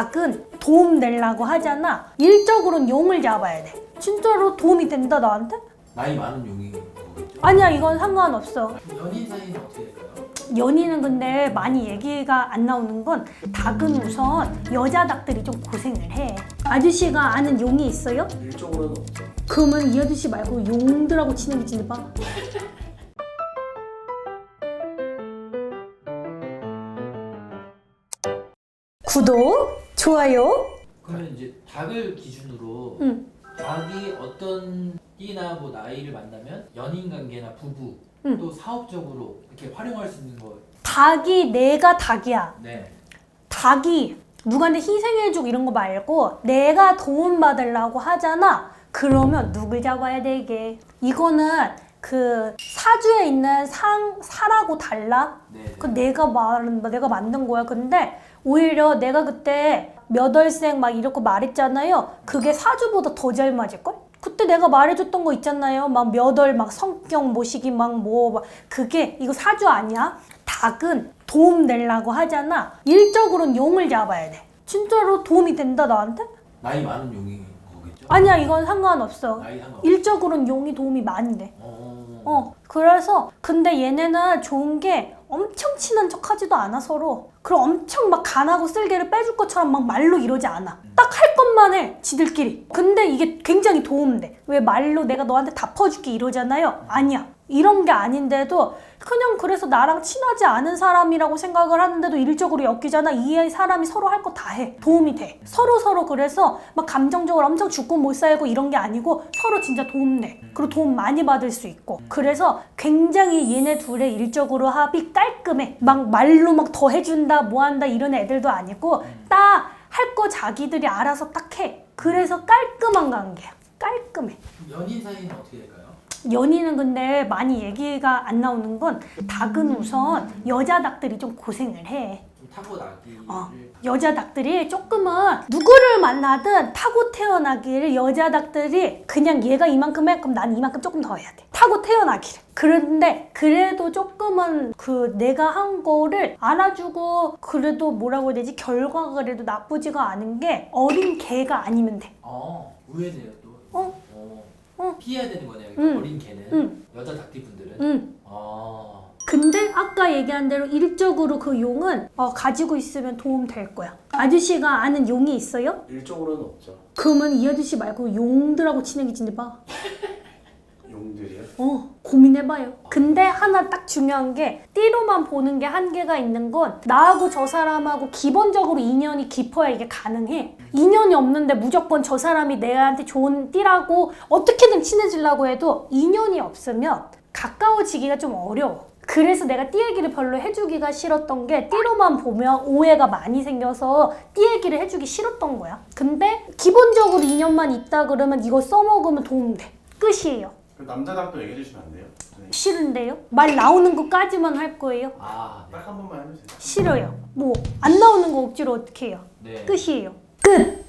닭은 도움 되려고 하잖아. 일적으로는 용을 잡아야 돼. 진짜로 도움이 된다 나한테? 나이 많은 용이 거겠죠? 아니야 이건 상관없어. 연인 사이는 어떻게 될까요? 연인은 근데 많이 얘기가 안 나오는 건 닭은 우선 여자 닭들이 좀 고생을 해. 아저씨가 아는 용이 있어요? 일적으로는 없죠. 그러면 이 아저씨 말고 용들하고 친하게 지내봐. 구독, 좋아요. 그러면 이제 닭을 기준으로 응. 닭이 어떤 띠나 뭐 나이를 만나면 연인 관계나 부부 응. 또 사업적으로 이렇게 활용할 수 있는 거. 닭이 내가 닭이야. 네. 닭이 누구한테 희생해주고 이런 거 말고 내가 도움받으려고 하잖아. 그러면 누굴 잡아야 되게? 이거는 그 사주에 있는 상 사라고 달라. 네. 그 내가 말은 내가 만든 거야. 근데 오히려 내가 그때 몇 월생 막 이렇게 말했잖아요. 그게 사주보다 더 잘 맞을 걸? 그때 내가 말해줬던 거 있잖아요. 막 몇 월 막 성격 모시기 막뭐막 그게 이거 사주 아니야? 닭은 도움 되려고 하잖아. 일적으로는 용을 잡아야 돼. 진짜로 도움이 된다 나한테? 나이 많은 용이 거겠죠? 아니야 이건 상관없어. 나이 상관. 일적으로는 용이 도움이 많이 돼. 어. 어, 그래서 근데 얘네는 좋은 게 엄청 친한 척 하지도 않아 서로. 그럼 엄청 막 간하고 쓸개를 빼줄 것처럼 막 말로 이러지 않아. 딱 할 것만 해 지들끼리. 근데 이게 굉장히 도움돼. 왜 말로 내가 너한테 다 퍼줄게 이러잖아요. 아니야. 이런 게 아닌데도 그냥 그래서 나랑 친하지 않은 사람이라고 생각을 하는데도 일적으로 엮이잖아. 이 사람이 서로 할 거 다 해. 도움이 돼. 서로 서로 그래서 막 감정적으로 엄청 죽고 못 살고 이런 게 아니고 서로 진짜 도움돼. 그리고 도움 많이 받을 수 있고. 그래서 굉장히 얘네 둘의 일적으로 합이 깔끔해. 막 말로 막 더 해준다, 뭐 한다 이런 애들도 아니고 딱 할 거 자기들이 알아서 딱 해. 그래서 깔끔한 관계야. 깔끔해. 연인 사이는 어떻게 될까요? 연인은 근데 많이 얘기가 안 나오는 건 닭은 우선 여자 닭들이 좀 고생을 해. 좀 타고 나기를 어. 여자 닭들이 조금은 누구를 만나든 타고 태어나기를 여자 닭들이 그냥 얘가 이만큼 해 그럼 난 이만큼 조금 더 해야 돼 타고 태어나기를 그런데 그래도 조금은 그 내가 한 거를 알아주고 그래도 뭐라고 해야 되지 결과가 그래도 나쁘지가 않은 게 어린 개가 아니면 돼 어. 의외네요 또. 어? 어. 어. 피해야 되는 거네요. 응. 어린 개는 응. 여자 닭띠 분들은. 응. 아. 근데 아까 얘기한 대로 일적으로 그 용은 어, 가지고 있으면 도움 될 거야 아저씨가 아는 용이 있어요? 일적으로는 없죠. 그러면 이 아저씨 말고 용들하고 친하게 지내봐 용들이요? 어, 고민해봐요. 근데 하나 딱 중요한 게 띠로만 보는 게 한계가 있는 건 나하고 저 사람하고 기본적으로 인연이 깊어야 이게 가능해. 인연이 없는데 무조건 저 사람이 내한테 좋은 띠라고 어떻게든 친해지려고 해도 인연이 없으면 가까워지기가 좀 어려워. 그래서 내가 띠 얘기를 별로 해주기가 싫었던 게 띠로만 보면 오해가 많이 생겨서 띠 얘기를 해주기 싫었던 거야. 근데 기본적으로 인연만 있다 그러면 이거 써먹으면 도움돼. 끝이에요. 그 남자 닭도 얘기해 주시면 안 돼요? 선생님? 싫은데요? 말 나오는 것까지만 할 거예요? 아. 네. 딱 한 번만 해주세요. 싫어요. 뭐 안 나오는 거 억지로 어떻게 해요? 네. 끝이에요. 끝.